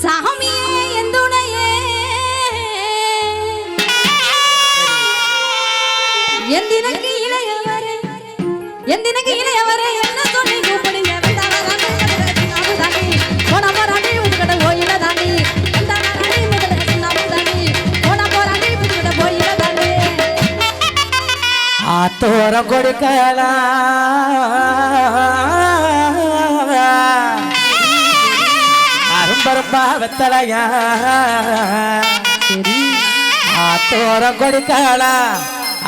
சாமியே எந்துணையே. எந்தினக்கு இளையவரே எந்தினக்கு இளையவரே என்ன சொல்லி கூப்பிடுங்க? வந்தாளா தாண்டி, உங்ககிட்ட போயில தாண்டி. வந்தாளா தாண்டி, வெத்தலையா? ஆத்தோரம் கொடுக்கலாம்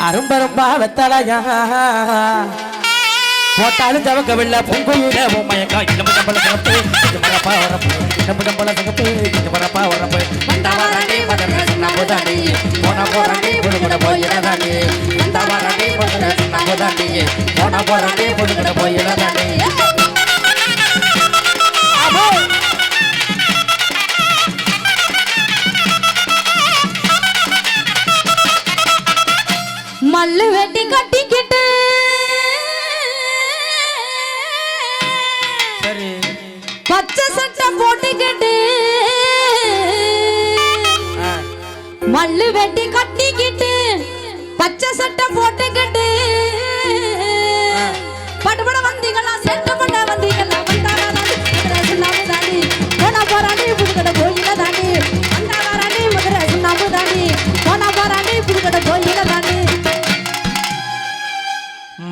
அரும்பருப்பா வெத்தலையா? போட்டாலும் தவக்கவில்லை பொங்குயில உண்மையக்கா இளம்பு தம்பள சிறப்பு. இது மரப்பா வரப்பு. இளம்பு தம்பள சிறப்பு இது மரப்பா வரப்பு மதன போன மதன போன சரி பச்சை சட்டை போட்டுக்கிட்டு மல்லு வெட்டி கட்டிக்கிட்டு பச்சை சட்டை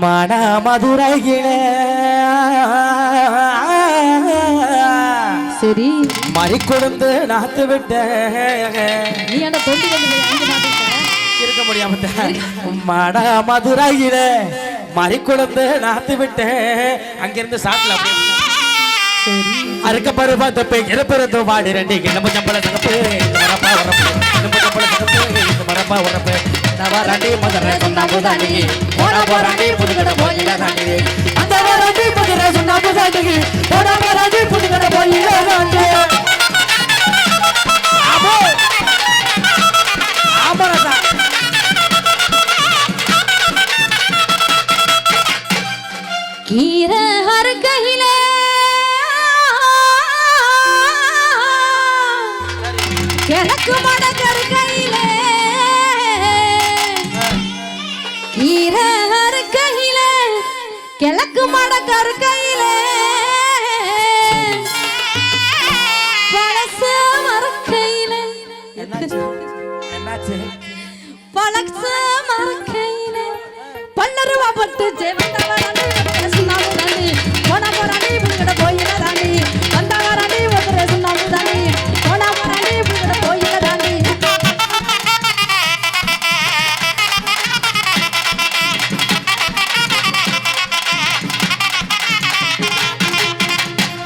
மன மதுரையிலே. சரி. மறி கொடுந்து நாத்து விட்டேன் நீ என்ன தொண்டு இருக்க. முடியாம மட மதுரையில மறி கொடுத்து நாத்து விட்டேன் அங்கிருந்து அப்படியே அறுக்க பருவத்தை போய் இறப்பிறந்து வாடி ரெண்டு கிளம்பு சம்பள சிறப்பு இந்த மரப்பா உரப்பு நவராண்டி மதுரை சொன்னாம்பு தாண்டி போன போராண்டி புதுக்கடை போயில தாண்டி அந்த வராண்டி மதுரை சொன்னாம்பு தாண்டி போன போராண்டி புதுக்கடை தாண்டி கீரை அறுக்கையிலே கிழக்கு மடக்கருக்கையிலே கீரை அறுக்கையிலே கிழக்கு மடக்கருக்கையிலே பழச மறக்கையிலே பழச மறக்கையிலே பல்லருவா பட்டு தாண்டி போனா போராணி புதுக்கட போயில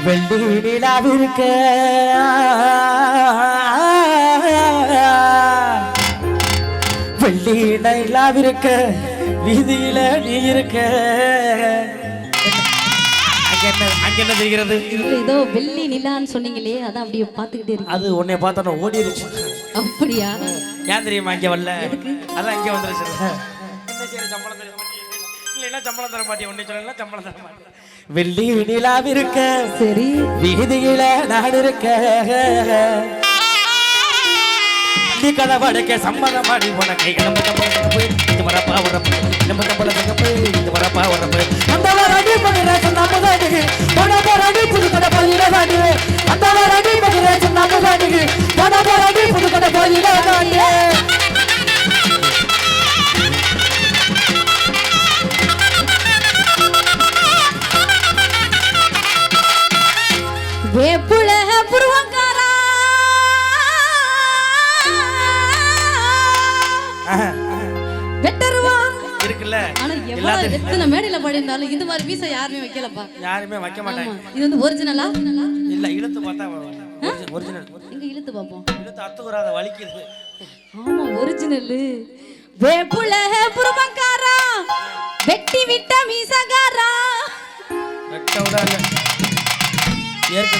வெள்ளி நிலாவிருக்க வெள்ளி நிலாவிருக்க வீதியில நீ இருக்க என்ன தெரிகிறது? ஏதோ வெள்ளி நிலான்னு சொன்னீங்களே அதான் அப்படியே பாத்துக்கிட்டே இருக்கு அது உன்னை பார்த்தோன்னா ஓடிருச்சு. அப்படியா? ஏன் தெரியுமா இங்க வரல? அதான் இங்க வந்துருச்சு. என்ன செய்யற சம்பளம் தர மாட்டேன் இல்லைன்னா சம்பளம் தர மாட்டேன் உன்னை சொல்லலாம் சம்பளம் தர மாட்டேன் வெள்ளி நிலாவிருக்க சரி. வீதியில நான் இருக்க. நீ கதவடைக்க சம்மதம் ஆடி உனக்கு நம்ம இது வரப்பா வரப்பு. நம்ம தம்பள தகப்பு இது வரப்பா வரப்பு. அந்த வரடி மதுரை சொன்னாம தாடுகு போன போராடி புதுக்கடை போயில தாடுகு அந்த வரடி மதுரை சொன்னாம தாடுகு வேப்புல புருவக்காரா. வெட்டருவா. இருக்குல்ல. ஆனா எவ்வளவு எத்தனை மேடையில இந்த மாதிரி மீசை யாருமே வைக்கலப்பா. யாருமே வைக்க மாட்டாங்க. இது வந்து ஒரிஜினலா இல்ல இழுத்து பார்த்தா ஒரிஜினல் எங்க இழுத்து பார்ப்போம். இழுத்து அத்துக்குறாத வலிக்குது. ஆமா ஒரிஜினல் வேப்புல புருவக்காரா.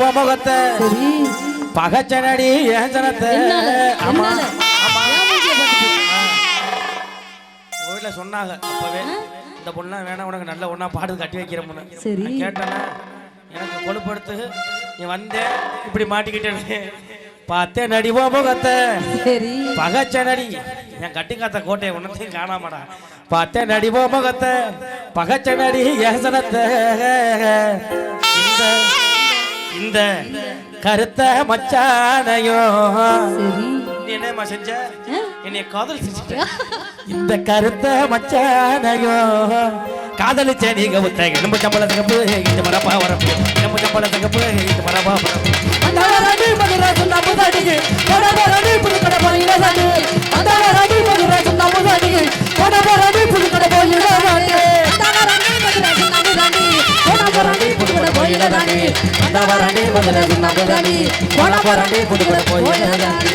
அடிவோ முகத்தை சரி. பகச்சனடி ஏசனத்தை என்னால? ஆமா வீட்டுல சொன்னாங்க அப்பவே. இந்த பொண்ணா வேணா உனக்கு நல்ல ஒண்ணா பாடு கட்டி வைக்கிறோம்னு சரி. நான் கேட்டேன்னா எனக்கு கொழுப்படுத்து நீ வந்தேன் இப்படி மாட்டிக்கிட்டேன்னு பார்த்தேன் நடிவோ முகத்தை. சரி. பகச்ச நடி என் கட்டி காத்த கோட்டையை ஒன்றத்தையும் காணாமடா. பார்த்தேன் நடிவோ முகத்தை. பகச்ச நடி ஏசனத்தை இந்த கருத்த மச்சானையோ. சரி. நீ என்னம்மா செஞ்ச? என்னைய காதல் செஞ்சுட்ட. இந்த கருத்த மச்சானையோ. காதலிச்ச நீங்க உத்த எலும்பு சம்பள தகப்பு இந்த மரப்பா வரப்பு எலும்பு சம்பள தகப்பு இந்த மரப்பா வரப்பு வரடி மதுரை சொன்ன புதாடி வட வரடி புதுக்கடை போயிடதாண்டி.